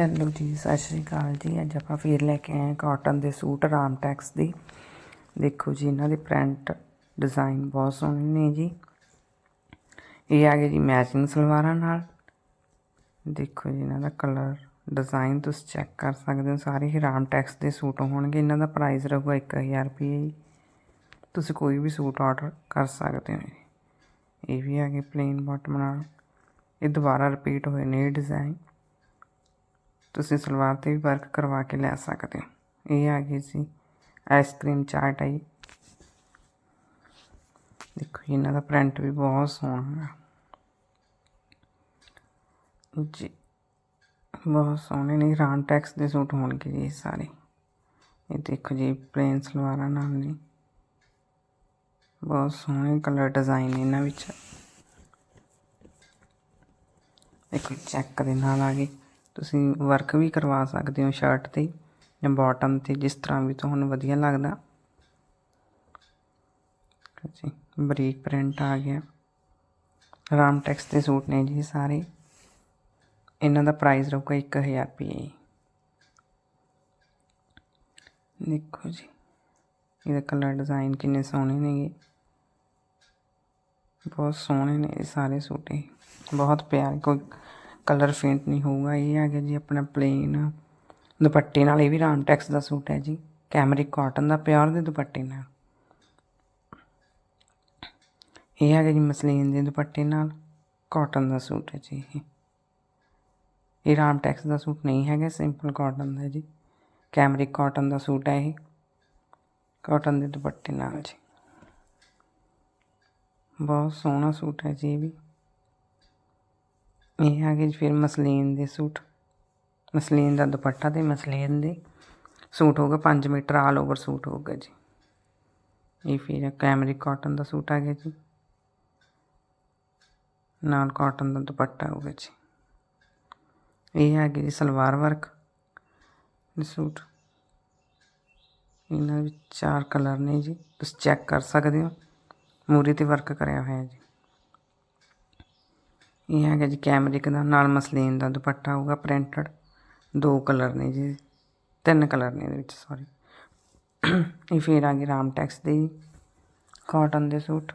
Hello ਜੀ, ਸਤਿ ਸ਼੍ਰੀ ਅਕਾਲ ਜੀ। ਅੱਜ ਆਪਾਂ ਫੇਰ ਲੈ ਕੇ ਆਏ ਹਾਂ ਕਾਟਨ ਦੇ ਸੂਟ ਆਰਾਮ ਟੈਕਸ ਦੀ। ਦੇਖੋ ਜੀ, ਇਹਨਾਂ ਦੇ ਪ੍ਰਿੰਟ ਡਿਜ਼ਾਈਨ ਬਹੁਤ ਸੋਹਣੇ ਨੇ ਜੀ। ਇਹ ਆ ਗਏ ਜੀ ਮੈਚਿੰਗ ਸਲਵਾਰਾਂ ਨਾਲ। ਦੇਖੋ ਜੀ, ਇਹਨਾਂ ਦਾ ਕਲਰ ਡਿਜ਼ਾਈਨ ਤੁਸੀਂ ਚੈੱਕ ਕਰ ਸਕਦੇ ਹੋ। ਸਾਰੇ ਹੀ ਆਰਾਮ ਟੈਕਸ ਦੇ ਸੂਟ ਹੋਣਗੇ। ਇਹਨਾਂ ਦਾ ਪ੍ਰਾਈਸ ਰਹੂਗਾ 1000 ਰੁਪਏ ਜੀ। ਤੁਸੀਂ ਕੋਈ ਵੀ ਸੂਟ ਆਰਡਰ ਕਰ ਸਕਦੇ ਹੋ ਜੀ। ਇਹ ਵੀ ਆ ਗਏ ਪਲੇਨ ਬਾਟਮ ਨਾਲ। ਇਹ ਦੁਬਾਰਾ ਰਿਪੀਟ ਹੋਏ ਨੇ ਇਹ ਡਿਜ਼ਾਈਨ ਤੁਸੀਂ ਸਲਵਾਰ ਤੇ ਵੀ ਵਰਕ ਕਰਵਾ ਕੇ ਲੈ ਸਕਦੇ ਹੋ। ਇਹ ਆ ਗਈ ਜੀ ਆਈਸਕ੍ਰੀਮ ਚਾਟ ਆਈ ਦੇਖੋ ਜੀ, ਇਹਨਾਂ ਦਾ ਪ੍ਰਿੰਟ ਵੀ ਬਹੁਤ ਸੋਹਣਾ ਹੈ ਜੀ ਬਹੁਤ ਸੋਹਣੇ ਨੇ ਰਾਂ ਟੈਕਸ ਦੇ ਸੂਟ ਹੋਣਗੇ ਜੀ ਇਹ ਸਾਰੇ। ਇਹ ਦੇਖੋ ਜੀ ਪਲੇਨ ਸਲਵਾਰਾਂ ਨਾਲ ਨੇ ਬਹੁਤ ਸੋਹਣੇ ਕਲਰ ਡਿਜ਼ਾਈਨ ਨੇ ਇਹਨਾਂ ਵਿੱਚ। ਦੇਖੋ ਚੈੱਕ ਦੇ ਨਾਲ ਆ ਗਏ ਤੁਸੀਂ ਵਰਕ ਵੀ ਕਰਵਾ ਸਕਦੇ ਹੋ ਸ਼ਰਟ ਤੇ, ਜਾਂ ਬਾਟਮ ਤੇ, ਜਿਸ ਤਰ੍ਹਾਂ ਵੀ ਤੁਹਾਨੂੰ ਵਧੀਆ ਲੱਗਦਾ। ਜੀ, ਬਰੀਕ ਪ੍ਰਿੰਟ ਆ ਗਿਆ। ਰਾਮ ਟੈਕਸ ਦੇ ਸੂਟ ਨੇ ਜੀ ਸਾਰੇ। ਇਹਨਾਂ ਦਾ ਪ੍ਰਾਈਸ ਰਹੂਗਾ 1000 ਰੁਪਏ ਦੇਖੋ ਜੀ, ਇਹਦਾ ਕਲਰ ਡਿਜ਼ਾਈਨ ਕਿੰਨੇ ਸੋਹਣੇ ਨੇਗੇ ਬਹੁਤ ਸੋਹਣੇ ਨੇ ਇਹ ਸਾਰੇ ਸੂਟ ਇਹ। ਬਹੁਤ ਪਿਆਰੇ, ਕੋਈ ਕਲਰ ਫੇਂਟ ਨਹੀਂ ਹੋਊਗਾ, ਇਹ ਆ ਗਿਆ ਜੀ ਆਪਣਾ ਪਲੇਨ ਦੁਪੱਟੇ ਨਾਲ, ਇਹ ਵੀ ਰਾਮ ਟੈਕਸ ਦਾ ਸੂਟ ਹੈ ਜੀ। ਕੈਮਰਿਕ ਕਾਟਨ ਦਾ ਪਿਓਰ ਦੇ ਦੁਪੱਟੇ ਨਾਲ। ਇਹ ਆ ਗਿਆ ਜੀ ਮਸਲੀਨ ਦੇ ਦੁਪੱਟੇ ਨਾਲ ਕਾਟਨ ਦਾ ਸੂਟ ਹੈ ਜੀ ਇਹ। ਇਹ ਰਾਮ ਟੈਕਸ ਦਾ ਸੂਟ ਨਹੀਂ ਹੈਗਾ ਸਿੰਪਲ ਕਾਟਨ ਦਾ ਜੀ। ਕੈਮਰਿਕ ਕਾਟਨ ਦਾ ਸੂਟ ਹੈ ਇਹ ਕਾਟਨ ਦੇ ਦੁਪੱਟੇ ਨਾਲ ਜੀ। ਬਹੁਤ ਸੋਹਣਾ ਸੂਟ ਹੈ ਜੀ ਇਹ ਵੀ। ਇਹ ਆ ਗਏ ਜੀ ਫਿਰ ਮਸਲੀਨ ਦੇ ਸੂਟ। ਮਸਲੀਨ ਦਾ ਦੁਪੱਟਾ ਤੇ ਮਸਲੀਨ ਦੇ ਸੂਟ ਹੋਗਾ 5 ਮੀਟਰ ਆਲ ਓਵਰ ਸੂਟ ਹੋਗਾ ਜੀ। ਇਹ ਫਿਰ ਕੈਮਰਿਕ ਕਾਟਨ ਦਾ ਸੂਟ ਆ ਗਿਆ ਜੀ। ਨਾਲ ਕਾਟਨ ਦਾ ਦੁਪੱਟਾ ਹੋਗਾ ਜੀ। ਇਹ ਆ ਗਿਆ ਜੀ ਸਲਵਾਰ ਵਰਕ ਦੇ ਸੂਟ। ਇਹਨਾਂ ਵਿੱਚ ਚਾਰ ਕਲਰ ਨੇ ਜੀ। ਤੁਸੀਂ ਚੈੱਕ ਕਰ ਸਕਦੇ ਹੋ। ਮੂਰੀ ਤੇ ਵਰਕ ਕਰਿਆ ਹੋਇਆ ਜੀ। ਇਹ ਹੈਗਾ ਜੀ ਕੈਮਰਿਕ ਦਾ, ਨਾਲ ਮਸਲੀਨ ਦਾ ਦੁਪੱਟਾ ਹੋਊਗਾ, ਪ੍ਰਿੰਟਡ। ਦੋ ਕਲਰ ਨੇ ਜੀ, ਤਿੰਨ ਕਲਰ ਨੇ ਇਹਦੇ ਵਿੱਚ ਸੌਰੀ ਇਹ ਫਿਰ ਆ ਗਈ ਰਾਮ ਟੈਕਸ ਦੇ ਕਾਟਨ ਦੇ ਸੂਟ।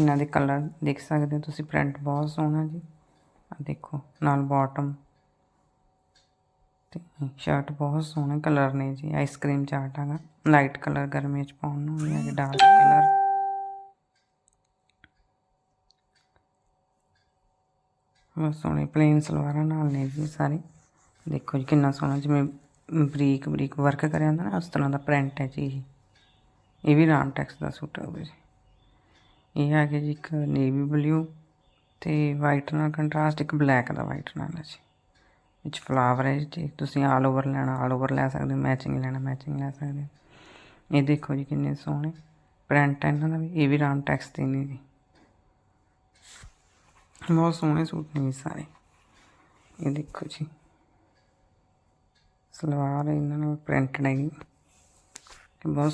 ਇਹਨਾਂ ਦੇ ਕਲਰ ਦੇਖ ਸਕਦੇ ਹੋ ਤੁਸੀਂ, ਪ੍ਰਿੰਟ ਬਹੁਤ ਸੋਹਣਾ ਜੀ। ਆ ਦੇਖੋ, ਨਾਲ ਬਾਟਮ। ਤੇ ਸ਼ਰਟ ਬਹੁਤ ਸੋਹਣੇ ਕਲਰ ਨੇ ਜੀ ਆਈਸਕ੍ਰੀਮ ਚਾਰਟ ਹੈਗਾ। ਲਾਈਟ ਕਲਰ ਗਰਮੀ ਚ ਪਾਉਣ ਨੂੰ, ਇਹ ਡਾਰਕ ਕਲਰ। ਬਹੁਤ ਸੋਹਣੇ ਪਲੇਨ ਸਲਵਾਰਾਂ ਨਾਲ ਨੇ ਜੀ ਸਾਰੇ। ਦੇਖੋ ਜੀ ਕਿੰਨਾ ਸੋਹਣਾ ਜਿਵੇਂ ਬਰੀਕ ਬਰੀਕ ਵਰਕ ਕਰਿਆ ਹੁੰਦਾ ਨਾ, ਉਸ ਤਰ੍ਹਾਂ ਦਾ ਪ੍ਰਿੰਟ ਹੈ ਜੀ ਇਹ। ਇਹ ਵੀ ਰਾਮ ਟੈਕਸ ਦਾ ਸੂਟ ਹੋਵੇ ਜੀ। ਇਹ ਆ ਗਿਆ ਜੀ ਇੱਕ ਨੇਵੀ ਬਲੂ ਤੇ ਵਾਈਟ ਨਾਲ ਕੰਟਰਾਸਟ ਇੱਕ ਬਲੈਕ ਦਾ ਵਾਈਟ ਨਾਲ ਹੈ ਜੀ। ਵਿੱਚ ਫਲਾਵਰ ਹੈ ਜੀ, ਤੁਸੀਂ ਆਲ ਓਵਰ ਲੈਣਾ ਆਲ ਓਵਰ ਲੈ ਸਕਦੇ ਹੋ ਮੈਚਿੰਗ ਲੈਣਾ ਮੈਚਿੰਗ ਲੈ ਸਕਦੇ ਹੋ। ਇਹ ਦੇਖੋ ਜੀ ਕਿੰਨੇ ਸੋਹਣੇ ਪ੍ਰਿੰਟ ਹੈ ਇਹਨਾਂ ਦਾ ਵੀ, ਇਹ ਵੀ ਰਾਮ ਟੈਕਸ ਦੇ ਨੇ ਜੀ। ਬਹੁਤ ਸੋਹਣੇ ਸੂਟ ਨੇ ਇਹ ਸਾਰੇ। ਇਹ ਦੇਖੋ ਜੀ। ਸਲਵਾਰ ਇਹਨਾਂ ਨੇ ਪ੍ਰਿੰਟਡ ਹੈਗੀ ਬਹੁਤ